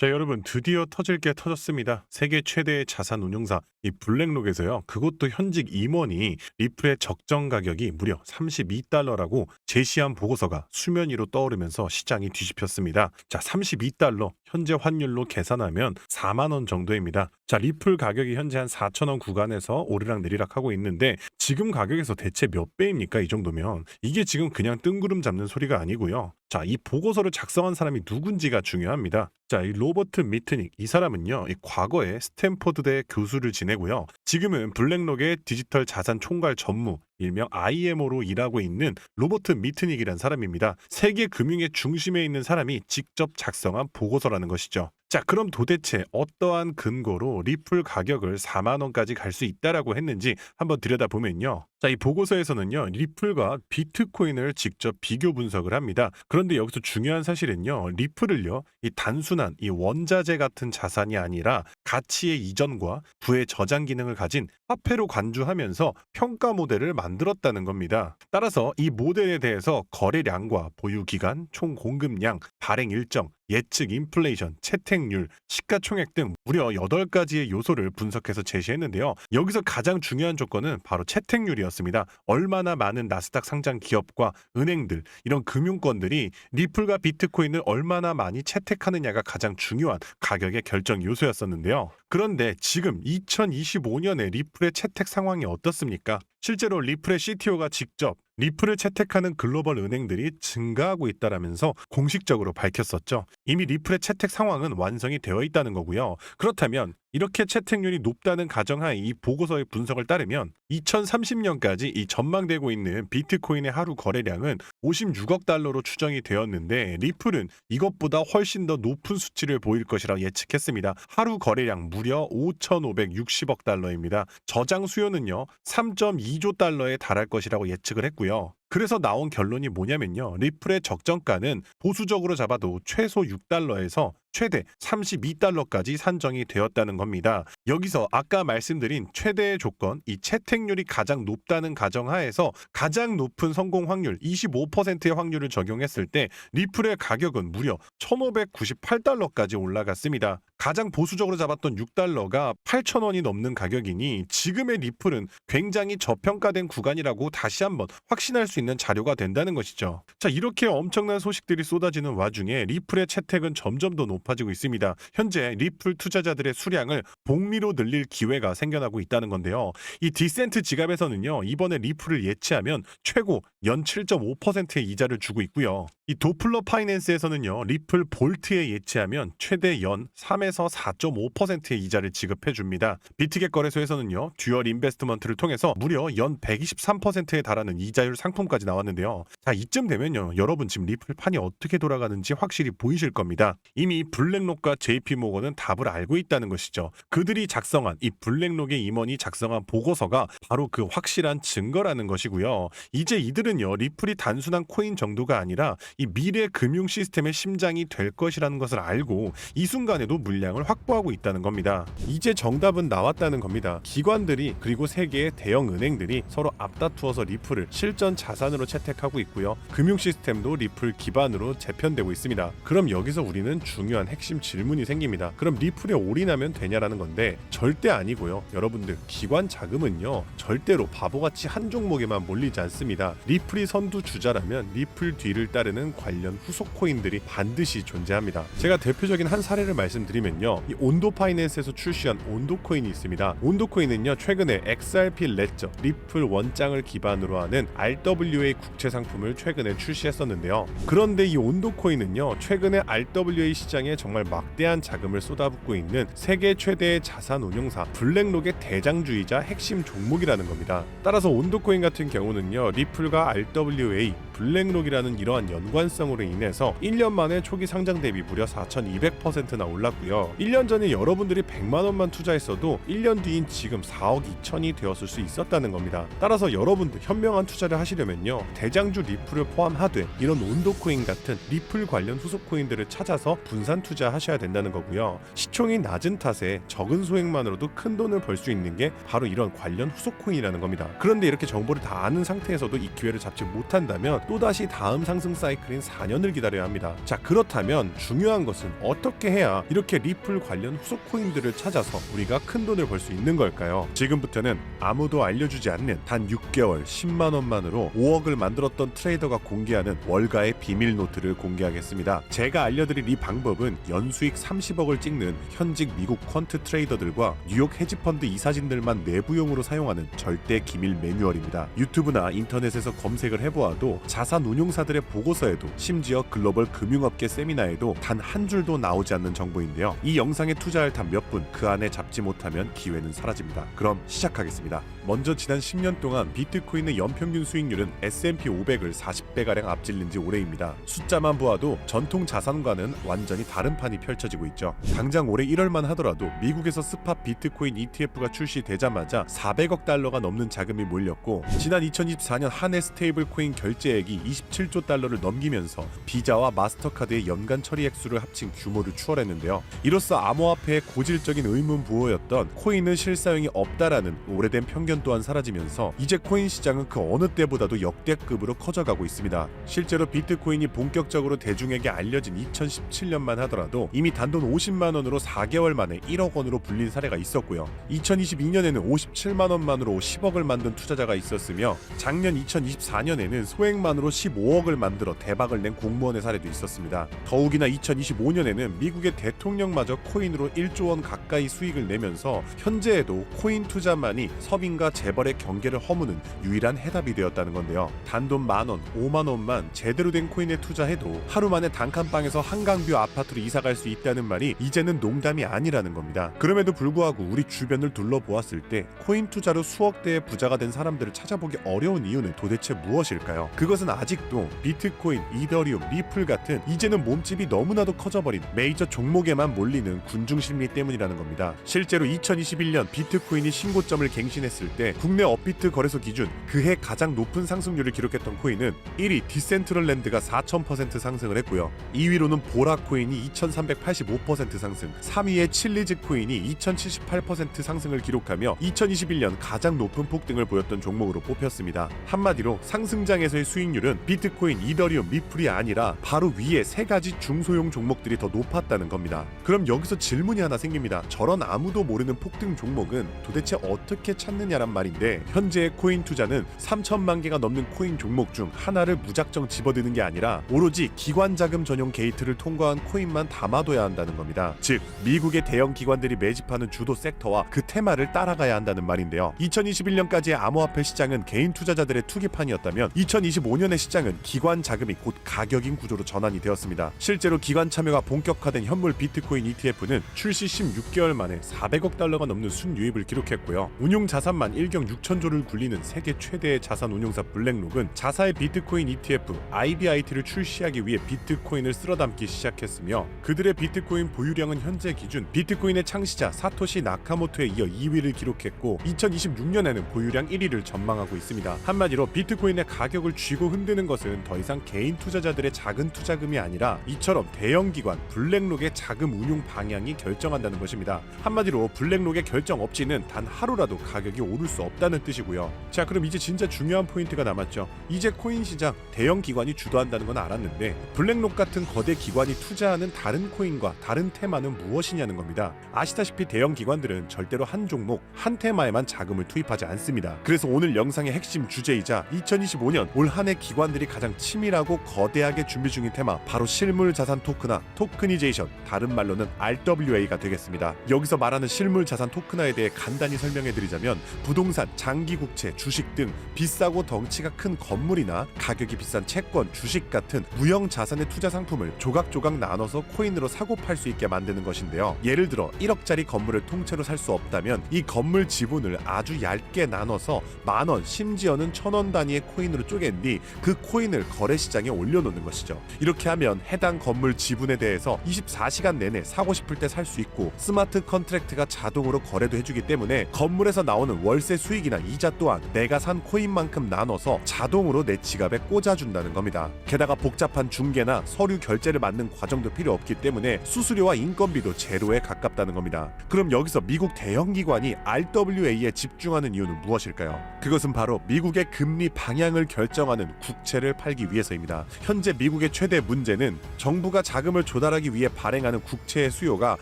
자, 여러분 드디어 터질 게 터졌습니다. 세계 최대의 자산 운용사 이 블랙록에서요. 그것도 현직 임원이 리플의 적정 가격이 무려 32달러라고 제시한 보고서가 수면 위로 떠오르면서 시장이 뒤집혔습니다. 자, 32달러 현재 환율로 계산하면 4만 원 정도입니다. 자, 리플 가격이 현재 한 4천 원 구간에서 오르락 내리락 하고 있는데 지금 가격에서 대체 몇 배입니까? 이 정도면 이게 지금 그냥 뜬구름 잡는 소리가 아니고요. 자, 이 보고서를 작성한 사람이 누군지가 중요합니다. 자, 이 로버트 미트닉 이 사람은요, 이 과거에 스탠포드대 교수를 지내고요. 지금은 블랙록의 디지털 자산 총괄 전무, 일명 IMO로 일하고 있는 로버트 미트닉이란 사람입니다. 세계 금융의 중심에 있는 사람이 직접 작성한 보고서라는 것이죠. 자, 그럼 도대체 어떠한 근거로 리플 가격을 4만 원까지 갈 수 있다라고 했는지 한번 들여다보면요. 자, 이 보고서에서는요. 리플과 비트코인을 직접 비교 분석을 합니다. 그런데 여기서 중요한 사실은요. 리플을요. 이 단순한 이 원자재 같은 자산이 아니라 가치의 이전과 부의 저장 기능을 가진 화폐로 간주하면서 평가 모델을 만 들었다는 겁니다. 따라서 이 모델에 대해서 거래량과 보유 기간, 총 공급량, 발행 일정, 예측 인플레이션, 채택률, 시가총액 등 무려 8가지의 요소를 분석해서 제시했는데요. 여기서 가장 중요한 조건은 바로 채택률이었습니다. 얼마나 많은 나스닥 상장 기업과 은행들, 이런 금융권들이 리플과 비트코인을 얼마나 많이 채택하느냐가 가장 중요한 가격의 결정 요소였었는데요. 그런데 지금 2025년에 리플의 채택 상황이 어떻습니까? 실제로 리플의 CTO가 직접 리플을 채택하는 글로벌 은행들이 증가하고 있다라면서 공식적으로 밝혔었죠. 이미 리플의 채택 상황은 완성이 되어 있다는 거고요. 그렇다면 이렇게 채택률이 높다는 가정하에 이 보고서의 분석을 따르면 2030년까지 이 전망되고 있는 비트코인의 하루 거래량은 56억 달러로 추정이 되었는데 리플은 이것보다 훨씬 더 높은 수치를 보일 것이라 예측했습니다. 하루 거래량 무려 5,560억 달러입니다. 저장 수요는요 3.2조 달러에 달할 것이라고 예측을 했고요. 그래서 나온 결론이 뭐냐면요. 리플의 적정가는 보수적으로 잡아도 최소 6달러에서 최대 32달러까지 산정이 되었다는 겁니다. 여기서 아까 말씀드린 최대의 조건, 이 채택률이 가장 높다는 가정하에서 가장 높은 성공 확률 25%의 확률을 적용했을 때 리플의 가격은 무려 1598달러까지 올라갔습니다. 가장 보수적으로 잡았던 6달러가 8,000원이 넘는 가격이니 지금의 리플은 굉장히 저평가된 구간이라고 다시 한번 확신할 수 있는 자료가 된다는 것이죠. 자, 이렇게 엄청난 소식들이 쏟아지는 와중에 리플의 채택은 점점 더 높아지고 있습니다. 현재 리플 투자자들의 수량을 복리로 늘릴 기회가 생겨나고 있다는 건데요. 이 디센트 지갑에서는요, 이번에 리플을 예치하면 최고 연 7.5%의 이자를 주고 있고요. 이 도플러 파이낸스에서는요, 리플 볼트에 예치하면 최대 연 3에서 4.5%의 이자를 지급해 줍니다. 비트겟 거래소에서는요, 듀얼 인베스트먼트를 통해서 무려 연 123%에 달하는 이자율 상품까지 나왔는데요. 자, 이쯤 되면요, 여러분 지금 리플 판이 어떻게 돌아가는지 확실히 보이실 겁니다. 이미 블랙록과 JP 모건은 답을 알고 있다는 것이죠. 그들이 작성한 이 블랙록의 임원이 작성한 보고서가 바로 그 확실한 증거라는 것이고요. 이제 이들은요, 리플이 단순한 코인 정도가 아니라 이 미래 금융 시스템의 심장이 될 것이라는 것을 알고 이 순간에도 물량을 확보하고 있다는 겁니다. 이제 정답은 나왔다는 겁니다. 기관들이 그리고 세계의 대형 은행들이 서로 앞다투어서 리플을 실전 자산으로 채택하고 있고요. 금융 시스템도 리플 기반으로 재편되고 있습니다. 그럼 여기서 우리는 중요한 핵심 질문이 생깁니다. 그럼 리플에 올인하면 되냐라는 건데 절대 아니고요. 여러분들 기관 자금은요 절대로 바보같이 한 종목에만 몰리지 않습니다. 리플이 선두 주자라면 리플 뒤를 따르는 관련 후속 코인들이 반드시 존재합니다. 제가 대표적인 한 사례를 말씀드리면요. 이 온도 파이낸스에서 출시한 온도 코인이 있습니다. 온도 코인은요 최근에 XRP 레저 리플 원장을 기반으로 하는 RWA 국채 상품을 최근에 출시했었는데요. 그런데 이 온도 코인은요 최근에 RWA 시장에 정말 막대한 자금을 쏟아붓고 있는 세계 최대의 자산 운용사 블랙록의 대장주이자 핵심 종목이라는 겁니다. 따라서 온도 코인 같은 경우는요 리플과 RWA 블랙록이라는 이러한 연관성으로 인해서 1년 만에 초기 상장 대비 무려 4,200%나 올랐고요. 1년 전에 여러분들이 100만 원만 투자했어도 1년 뒤인 지금 4억 2천이 되었을 수 있었다는 겁니다. 따라서 여러분들 현명한 투자를 하시려면요. 대장주 리플을 포함하되 이런 온도 코인 같은 리플 관련 후속 코인들을 찾아서 분산 투자하셔야 된다는 거고요. 시총이 낮은 탓에 적은 소액만으로도 큰 돈을 벌 수 있는 게 바로 이런 관련 후속 코인이라는 겁니다. 그런데 이렇게 정보를 다 아는 상태에서도 이 기회를 잡지 못한다면 또다시 다음 상승 사이클인 4년을 기다려야 합니다. 자, 그렇다면 중요한 것은 어떻게 해야 이렇게 리플 관련 후속 코인들을 찾아서 우리가 큰 돈을 벌 수 있는 걸까요? 지금부터는 아무도 알려주지 않는 단 6개월 10만 원만으로 5억을 만들었던 트레이더가 공개하는 월가의 비밀 노트를 공개하겠습니다. 제가 알려드릴 이 방법은 연수익 30억을 찍는 현직 미국 퀀트 트레이더들과 뉴욕 헤지펀드 이사진들만 내부용으로 사용하는 절대 기밀 매뉴얼입니다. 유튜브나 인터넷에서 검색을 해보아도 자산 운용사들의 보고서에도 심지어 글로벌 금융업계 세미나에도 단 한 줄도 나오지 않는 정보인데요. 이 영상에 투자할 단 몇 분 그 안에 잡지 못하면 기회는 사라집니다. 그럼 시작하겠습니다. 먼저 지난 10년 동안 비트코인의 연평균 수익률은 S&P 500을 40배가량 앞질린 지 오래입니다. 숫자만 보아도 전통 자산과는 완전히 다른 판이 펼쳐지고 있죠. 당장 올해 1월만 하더라도 미국에서 스팟 비트코인 ETF가 출시되자마자 400억 달러가 넘는 자금이 몰렸고 지난 2024년 한 해 스테이블 코인 결제액이 27조 달러를 넘기면서 비자와 마스터카드의 연간 처리 액수를 합친 규모를 추월했는데요. 이로써 암호화폐의 고질적인 의문 부호였던 코인은 실사용이 없다라는 오래된 편견 또한 사라지면서 이제 코인 시장은 그 어느 때보다도 역대급으로 커져가고 있습니다. 실제로 비트코인이 본격적으로 대중에게 알려진 2017년만 하더라도 이미 단돈 50만 원으로 4개월 만에 1억 원으로 불린 사례가 있었고요. 2022년에는 57만 원만으로 10억을 만든 투자자가 있었으며 작년 2024년에는 소액만으로 15억을 만들어 대박을 낸 공무원의 사례도 있었습니다. 더욱이나 2025년에는 미국의 대통령마저 코인으로 1조 원 가까이 수익을 내면서 현재에도 코인 투자만이 서민과 재벌의 경계를 허무는 유일한 해답이 되었다는 건데요. 단돈 만 원, 5만 원만 제대로 된 코인에 투자해도 하루 만에 단칸방에서 한강뷰 아파트로 이사 갈 수 있다는 말이 이제는 농담이 아니라는 겁니다. 그럼에도 불구하고 우리 주변을 둘러보았을 때 코인 투자로 수억 대의 부자가 된 사람들을 찾아보기 어려운 이유는 도대체 무엇일까요? 그것은 아직도 비트코인, 이더리움, 리플 같은 이제는 몸집이 너무나도 커져버린 메이저 종목에만 몰리는 군중 심리 때문이라는 겁니다. 실제로 2021년 비트코인이 신고점을 갱신했 을 때 국내 업비트 거래소 기준 그해 가장 높은 상승률을 기록했던 코인은 1위 디센트럴랜드가 4000% 상승을 했고요. 2위로는 보라 코인이 2385% 상승, 3위의 칠리즈 코인이 2078% 상승을 기록하며 2021년 가장 높은 폭등을 보였던 종목으로 뽑혔습니다. 한마디로 상승장에서의 수익률은 비트코인, 이더리움, 리플이 아니라 바로 위에 세 가지 중소형 종목들이 더 높았다는 겁니다. 그럼 여기서 질문이 하나 생깁니다. 저런 아무도 모르는 폭등 종목은 도대체 어떻게 찾느냐 란 말인데 현재의 코인 투자는 3천만 개가 넘는 코인 종목 중 하나를 무작정 집어드는 게 아니라 오로지 기관 자금 전용 게이트를 통과한 코인만 담아둬야 한다는 겁니다. 즉 미국의 대형 기관들이 매집하는 주도 섹터와 그 테마를 따라가야 한다는 말인데요. 2021년까지의 암호화폐 시장은 개인 투자자들의 투기판이었다면 2025년의 시장은 기관 자금이 곧 가격인 구조로 전환이 되었습니다. 실제로 기관 참여가 본격화된 현물 비트코인 ETF는 출시 16개월 만에 400억 달러가 넘는 순유입을 기록했고요. 운용 자산만 1경 6천조를 굴리는 세계 최대의 자산 운용사 블랙록은 자사의 비트코인 ETF IBIT를 출시하기 위해 비트코인을 쓸어담기 시작했으며 그들의 비트코인 보유량은 현재 기준 비트코인의 창시자 사토시 나카모토에 이어 2위를 기록했고 2026년에는 보유량 1위를 전망하고 있습니다. 한마디로 비트코인의 가격을 쥐고 흔드는 것은 더 이상 개인 투자자들의 작은 투자금이 아니라 이처럼 대형 기관 블랙록의 자금 운용 방향이 결정한다는 것입니다. 한마디로 블랙록의 결정 없이는 단 하루라도 가격이 오를 수 없다는 뜻이고요. 자, 그럼 이제 진짜 중요한 포인트가 남았죠. 이제 코인 시장 대형 기관이 주도한다는 건 알았는데 블랙록 같은 거대 기관이 투자하는 다른 코인과 다른 테마는 무엇이냐는 겁니다. 아시다시피 대형 기관들은 절대로 한 종목, 한 테마에만 자금을 투입하지 않습니다. 그래서 오늘 영상의 핵심 주제이자 2025년 올 한 해 기관들이 가장 치밀하고 거대하게 준비 중인 테마 바로 실물 자산 토크나 토크니제이션 다른 말로는 RWA가 되겠습니다. 여기서 말하는 실물 자산 토크나에 대해 간단히 설명해 드리자면 부동산, 장기 국채, 주식 등 비싸고 덩치가 큰 건물이나 가격이 비싼 채권, 주식 같은 무형 자산의 투자 상품을 조각조각 나눠서 코인으로 사고 팔 수 있게 만드는 것인데요. 예를 들어 1억짜리 건물을 통째로 살 수 없다면 이 건물 지분을 아주 얇게 나눠서 만 원, 심지어는 천 원 단위의 코인으로 쪼갠 뒤 그 코인을 거래 시장에 올려놓는 것이죠. 이렇게 하면 해당 건물 지분에 대해서 24시간 내내 사고 싶을 때 살 수 있고 스마트 컨트랙트가 자동으로 거래도 해주기 때문에 건물에서 나오는 월 월세 수익이나 이자 또한 내가 산 코인만큼 나눠서 자동으로 내 지갑에 꽂아준다는 겁니다. 게다가 복잡한 중개나 서류 결제를 맡는 과정도 필요 없기 때문에 수수료와 인건비도 제로에 가깝다는 겁니다. 그럼 여기서 미국 대형 기관이 RWA에 집중하는 이유는 무엇일까요? 그것은 바로 미국의 금리 방향을 결정하는 국채를 팔기 위해서입니다. 현재 미국의 최대 문제는 정부가 자금을 조달하기 위해 발행하는 국채의 수요가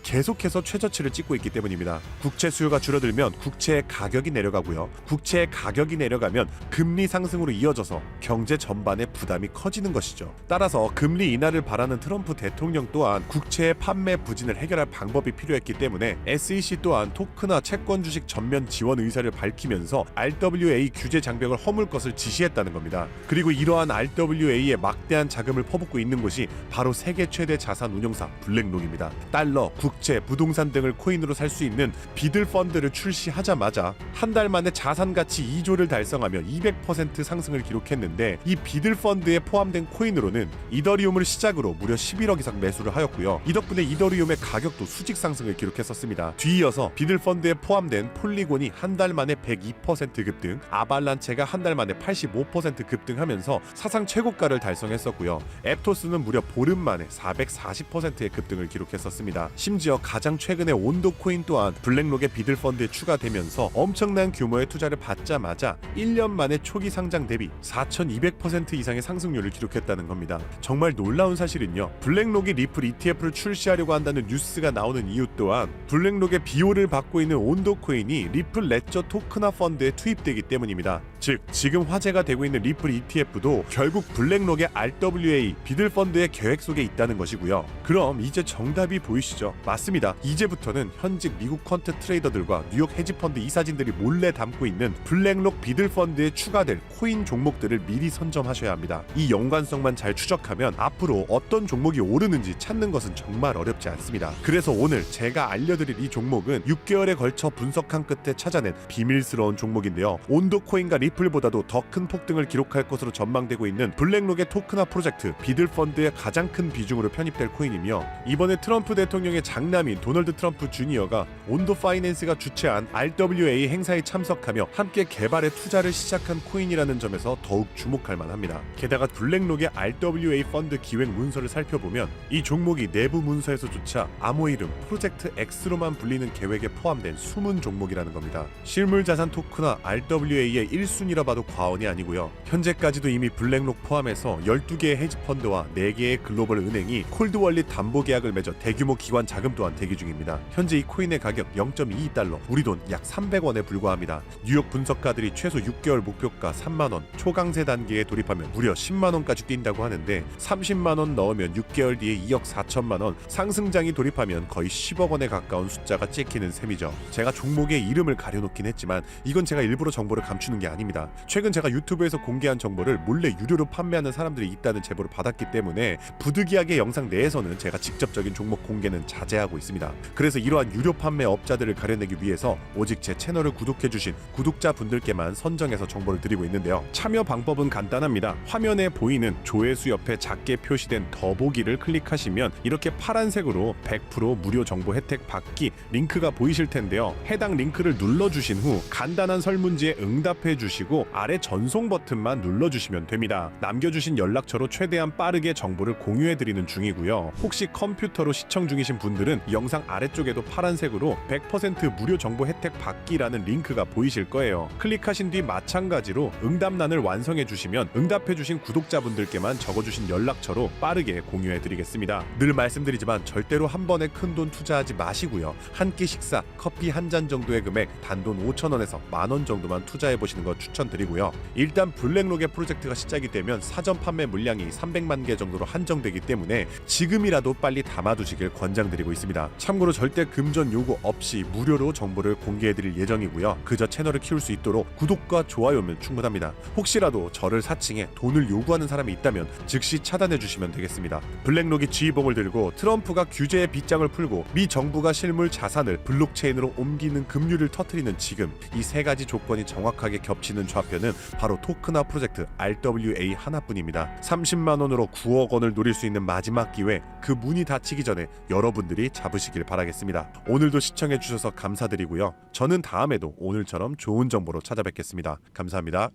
계속해서 최저치를 찍고 있기 때문입니다. 국채 수요가 줄어들면 국채의 가격이 내려 가고요. 국채의 가격이 내려가면 금리 상승으로 이어져서 경제 전반에 부담이 커지는 것이죠. 따라서 금리 인하를 바라는 트럼프 대통령 또한 국채의 판매 부진을 해결할 방법이 필요했기 때문에 SEC 또한 토크나 채권 주식 전면 지원 의사를 밝히면서 RWA 규제 장벽을 허물 것을 지시했다는 겁니다. 그리고 이러한 RWA에 막대한 자금을 퍼붓고 있는 곳이 바로 세계 최대 자산 운용사 블랙록입니다. 달러, 국채, 부동산 등을 코인으로 살 수 있는 비들 펀드를 출시하자마자 한달 만에 자산 가치 2조를 달성하며 200% 상승을 기록했는데 이 비들 펀드에 포함된 코인으로는 이더리움을 시작으로 무려 11억 이상 매수를 하였고요. 이 덕분에 이더리움의 가격도 수직 상승을 기록했었습니다. 뒤이어서 비들 펀드에 포함된 폴리곤이 한 달 만에 102% 급등, 아발란체가 한 달 만에 85% 급등하면서 사상 최고가를 달성했었고요. 앱토스는 무려 보름 만에 440%의 급등을 기록했었습니다. 심지어 가장 최근에 온도 코인 또한 블랙록의 비들 펀드에 추가되면서 엄청난 규모의 투자를 받자마자 1년 만에 초기 상장 대비 4,200% 이상의 상승률을 기록했다는 겁니다. 정말 놀라운 사실은요. 블랙록이 리플 ETF를 출시하려고 한다는 뉴스가 나오는 이유 또한 블랙록의 비호를 받고 있는 온도 코인이 리플 레저 토크나 펀드에 투입되기 때문입니다. 즉 지금 화제가 되고 있는 리플 ETF도 결국 블랙록의 RWA 비들 펀드의 계획 속에 있다는 것이고요. 그럼 이제 정답이 보이시죠? 맞습니다. 이제부터는 현직 미국 퀀트 트레이더들과 뉴욕 헤지 펀드 이사진들이 몰래 담고 있는 블랙록 비들 펀드에 추가될 코인 종목들을 미리 선점하셔야 합니다. 이 연관성만 잘 추적하면 앞으로 어떤 종목이 오르는지 찾는 것은 정말 어렵지 않습니다. 그래서 오늘 제가 알려드릴 이 종목은 6개월에 걸쳐 분석한 끝에 찾아낸 비밀스러운 종목인데요. 온도 코인과 리 플보다도 더 큰 폭등을 기록할 것으로 전망되고 있는 블랙록의 토크나 프로젝트 비들 펀드의 가장 큰 비중으로 편입될 코인이며 이번에 트럼프 대통령의 장남인 도널드 트럼프 주니어가 온도 파이낸스가 주최한 RWA 행사에 참석하며 함께 개발에 투자를 시작한 코인이라는 점에서 더욱 주목할 만합니다. 게다가 블랙록의 RWA 펀드 기획 문서를 살펴보면 이 종목이 내부 문서에서조차 암호 이름 프로젝트 X로만 불리는 계획에 포함된 숨은 종목이라는 겁니다. 실물 자산 토크나 RWA의 1 순위라 봐도 과언이 아니고요. 현재까지도 이미 블랙록 포함해서 12개의 헤지 펀드와 4개의 글로벌 은행이 콜드월릿 담보 계약을 맺어 대규모 기관 자금 또한 대기 중입니다. 현재 이 코인의 가격 0.22달러, 우리 돈 약 300원에 불과합니다. 뉴욕 분석가들이 최소 6개월 목표가 3만 원, 초강세 단계에 돌입하면 무려 10만 원까지 뛴다고 하는데 30만 원 넣으면 6개월 뒤에 2억 4천만 원, 상승장이 돌입하면 거의 10억 원에 가까운 숫자가 찍히는 셈이죠. 제가 종목의 이름을 가려놓긴 했지만 이건 제가 일부러 정보를 감추는 게 아닙니다. 최근 제가 유튜브에서 공개한 정보를 몰래 유료로 판매하는 사람들이 있다는 제보를 받았기 때문에 부득이하게 영상 내에서는 제가 직접적인 종목 공개는 자제하고 있습니다. 그래서 이러한 유료 판매 업자들을 가려내기 위해서 오직 제 채널을 구독해주신 구독자분들께만 선정해서 정보를 드리고 있는데요. 참여 방법은 간단합니다. 화면에 보이는 조회수 옆에 작게 표시된 더보기를 클릭하시면 이렇게 파란색으로 100% 무료 정보 혜택 받기 링크가 보이실 텐데요. 해당 링크를 눌러주신 후 간단한 설문지에 응답해 주시 고 아래 전송 버튼만 눌러주시면 됩니다. 남겨주신 연락처로 최대한 빠르게 정보를 공유해 드리는 중이고요. 혹시 컴퓨터로 시청 중이신 분들은 영상 아래쪽에도 파란색으로 100% 무료 정보 혜택 받기라는 링크가 보이실 거예요. 클릭하신 뒤 마찬가지로 응답란을 완성해 주시면 응답해 주신 구독자분들께만 적어주신 연락처로 빠르게 공유해 드리겠습니다. 늘 말씀드리지만 절대로 한 번에 큰 돈 투자하지 마시고요. 한 끼 식사, 커피 한 잔 정도의 금액 단돈 5천 원에서 만 원 정도만 투자해 보시는 거 추천드리고요. 일단 블랙록의 프로젝트가 시작이 되면 사전 판매 물량이 300만 개 정도로 한정되기 때문에 지금이라도 빨리 담아두시길 권장드리고 있습니다. 참고로 절대 금전 요구 없이 무료로 정보를 공개해드릴 예정이고요. 그저 채널을 키울 수 있도록 구독과 좋아요면 충분합니다. 혹시라도 저를 사칭해 돈을 요구하는 사람이 있다면 즉시 차단해 주시면 되겠습니다. 블랙록이 지휘봉을 들고 트럼프가 규제의 빗장을 풀고 미 정부가 실물 자산을 블록체인으로 옮기는 급류를 터트리는 지금 이 세 가지 조건이 정확하게 겹치는 있는 좌표는 바로 토크나 프로젝트 RWA 하나뿐입니다. 30만 원으로 9억 원을 노릴 수 있는 마지막 기회 그 문이 닫히기 전에 여러분들이 잡으시길 바라겠습니다. 오늘도 시청해 주셔서 감사드리고요. 저는 다음에도 오늘처럼 좋은 정보로 찾아뵙겠습니다. 감사합니다.